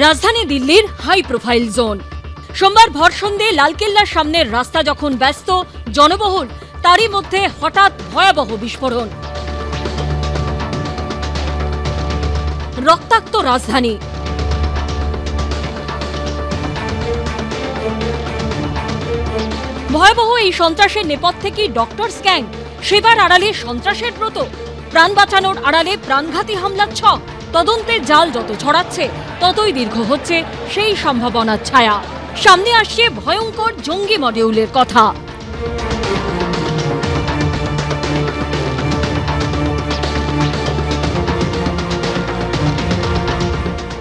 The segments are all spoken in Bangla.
রাজধানী দিল্লির হাই প্রোফাইল জোন সোমবার ভর সন্ধে লালকেল্লার সামনের রাস্তা যখন ব্যস্ত, জনবহুল, তারই মধ্যে হঠাৎ ভয়াবহ বিস্ফোরণ। রক্তাক্ত রাজধানী। ভয়াবহ এই সন্ত্রাসের নেপথ্যে কি ডক্টরস গ্যাং সেবার আড়ালে সন্ত্রাসের ব্রত? প্রাণ বাঁচানোর আড়ালে প্রাণঘাতী হামলার ছক? তদন্তের জাল যত ছড়াচ্ছে, ততই দীর্ঘ হচ্ছে সেই সম্ভাবনার ছায়া। সামনে আসছে ভয়ঙ্কর জঙ্গি মডিউলের কথা।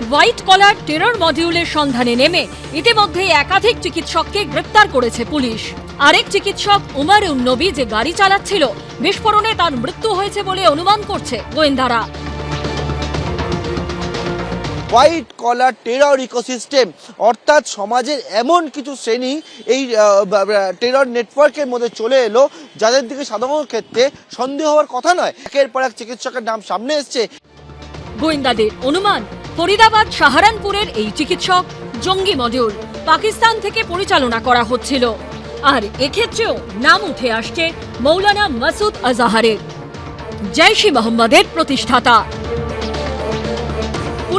হোয়াইট কলার টেরর মডিউলের সন্ধানে নেমে ইতিমধ্যে একাধিক চিকিৎসককে গ্রেপ্তার করেছে পুলিশ। আরেক চিকিৎসক উমার উন্নবী যে গাড়ি চালাচ্ছিল, বিস্ফোরণে তার মৃত্যু হয়েছে বলে অনুমান করছে গোয়েন্দারা। White collar terror ecosystem. অর্থাৎ সমাজের এমন কিছু শ্রেণি এই টেরর নেটওয়ার্কের মধ্যে চলে এলো, যাদের দিকে সাধারণ ক্ষেত্রে সন্দেহ হওয়ার কথা নয়। একের পর এক চিকিৎসকের নাম সামনে এসছে। গোয়েন্দাদের অনুমান, ফরিদাবাদ, সাহারানপুরের এই চিকিৎসক জঙ্গি মডিউল পাকিস্তান থেকে পরিচালনা করা হচ্ছিল। আর এক্ষেত্রেও নাম উঠে আসছে মৌলানা মাসুদ আজাহারের। ই মোহাম্মদের প্রতিষ্ঠাতা।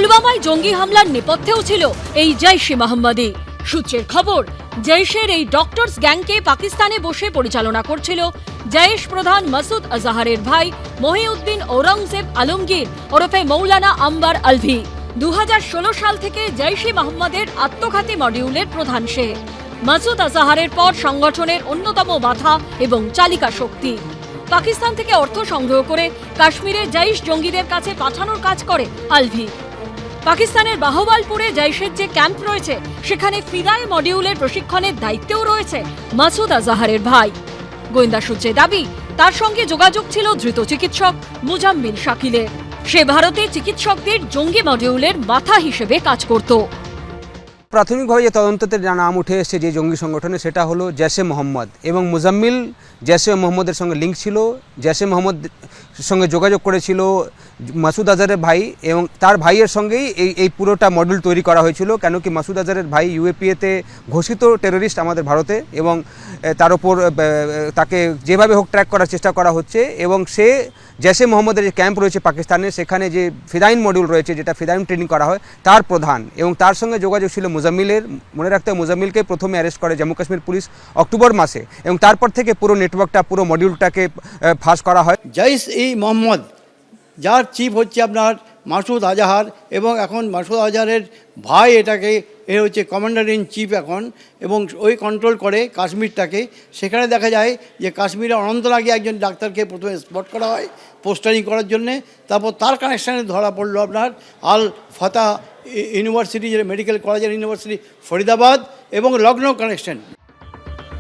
পুলওয়ামায় জঙ্গি হামলার নেপথ্যেও ছিল এই জৈশ ই মোহাম্মদী। সূত্রের খবর, জৈশের এই ডক্টরস গ্যাংকে পাকিস্তানে বসে পরিচালনা করছিল জৈশ প্রধান মাসুদ আজাহারের ভাই মহিউদ্দিন ঔরঙ্গজেব আলমগীর ওরফে মৌলানা আম্বার আলভি। দুহাজার ষোলো সাল থেকে জৈশ ই মোহাম্মদের আত্মঘাতী মডিউলের প্রধান সে। মাসুদ আজাহারের পর সংগঠনের অন্যতম মাথা এবং চালিকা শক্তি। পাকিস্তান থেকে অর্থ সংগ্রহ করে কাশ্মীরে জৈশ জঙ্গিদের কাছে পাঠানোর কাজ করে আলভি। পাকিস্তানের বাহবালপুরে জৈশের যে ক্যাম্প রয়েছে, সেখানে ফিদায় মডিউলের প্রশিক্ষণের দায়িত্বেও রয়েছে মাসুদ আজাহারের ভাই। গোয়েন্দা সূত্রে দাবি, তার সঙ্গে যোগাযোগ ছিল ধৃত চিকিৎসক মুজাম্মিল শাকিলের সে ভারতে চিকিৎসকদের জঙ্গি মডিউলের মাথা হিসেবে কাজ করত। প্রাথমিকভাবে যে তদন্ততে নাম উঠে এসেছে যে জঙ্গি সংগঠনে, সেটা হলো জেসে মোহাম্মদ এবং মুজাম্মিল জেসে মোহাম্মদের সঙ্গে লিঙ্ক ছিল। জেসে মোহাম্মদ সঙ্গে যোগাযোগ করেছিল মাসুদ আজহারের ভাই এবং তার ভাইয়ের সঙ্গেই এই এই পুরোটা মডেল তৈরি করা হয়েছিল, কেন কি মাসুদ আজহারের ভাই ইউএপিএতে ঘোষিত টেররিস্ট আমাদের ভারতে এবং তার ওপর তাকে যেভাবে হোক ট্র্যাক করার চেষ্টা করা হচ্ছে এবং সে জেসে মোহাম্মদের যে ক্যাম্প রয়েছে পাকিস্তানে, সেখানে যে ফিদাইন মডিউল রয়েছে, যেটা ফিদাইন ট্রেনিং করা হয়, তার প্রধান এবং তার সঙ্গে যোগাযোগ ছিল মুজাম্মিলের, মনে রাখতে হবে মুজাম্মিলকে প্রথমে অ্যারেস্ট করে জম্মু কাশ্মীর পুলিশ অক্টোবর মাসে এবং তারপর থেকে পুরো নেটওয়ার্কটা পুরো মডিউলটাকে ফাঁস করা হয়। জৈশ ই মোহাম্মদ, যার চিফ হচ্ছে আপনার মাসুদ আজাহার এবং এখন মাসুদ আজাহারের ভাই এটাকে, এ হচ্ছে কমান্ডার ইন চিফ এখন এবং ওই কন্ট্রোল করে কাশ্মীরটাকে। সেখানে দেখা যায় যে কাশ্মীরে অনন্তনাগে একজন ডাক্তারকে প্রথমে স্পট করা হয় পোস্টারিং করার জন্যে। তারপর তার কানেকশানে ধরা পড়ল আপনার আল ফাতা ইউনিভার্সিটি যে মেডিকেল কলেজের ইউনিভার্সিটি ফরিদাবাদ এবং লখনৌ কানেকশন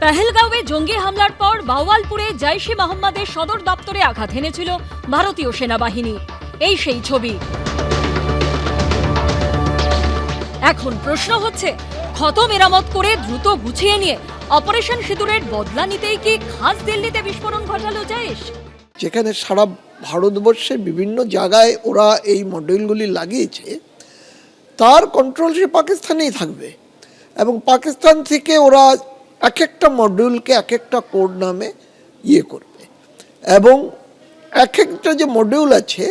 পেহেলগাঁওয়ে জঙ্গি হামলার পর বাওয়ালপুরে ই মোহাম্মদের সদর দপ্তরে আঘাত হেনেছিল ভারতীয় সেনাবাহিনী। এই সেই ছবি। এখন প্রশ্ন হচ্ছে, ক্ষত মেরামত করে দ্রুত গুছিয়ে নিয়ে অপারেশন সিঁদুরের বদলা নিতেই কি খাস দিল্লিতে বিস্ফোরণ ঘটালো জয়েশ যেখানে সারা ভারতবর্ষের বিভিন্ন জায়গায় ওরা এই মডেলগুলি লাগিয়েছে, তার কন্ট্রোল সে পাকিস্তানেই থাকবে। এবং পাকিস্তান থেকে ওরা এক একটা মডিউলকে এক একটা কোড নামে ইয়ে করবে। এবং এক একটা যে মডিউল আছে,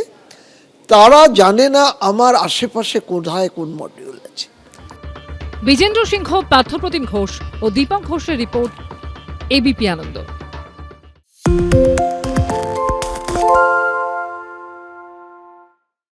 তারা জানে না আমার আশেপাশে কোথায় কোন মডিউল আছে। বিজেন্দ্র সিংহ, পার্থপ্রতিম ঘোষ ও দীপক ঘোষের রিপোর্ট এবিপি আনন্দ।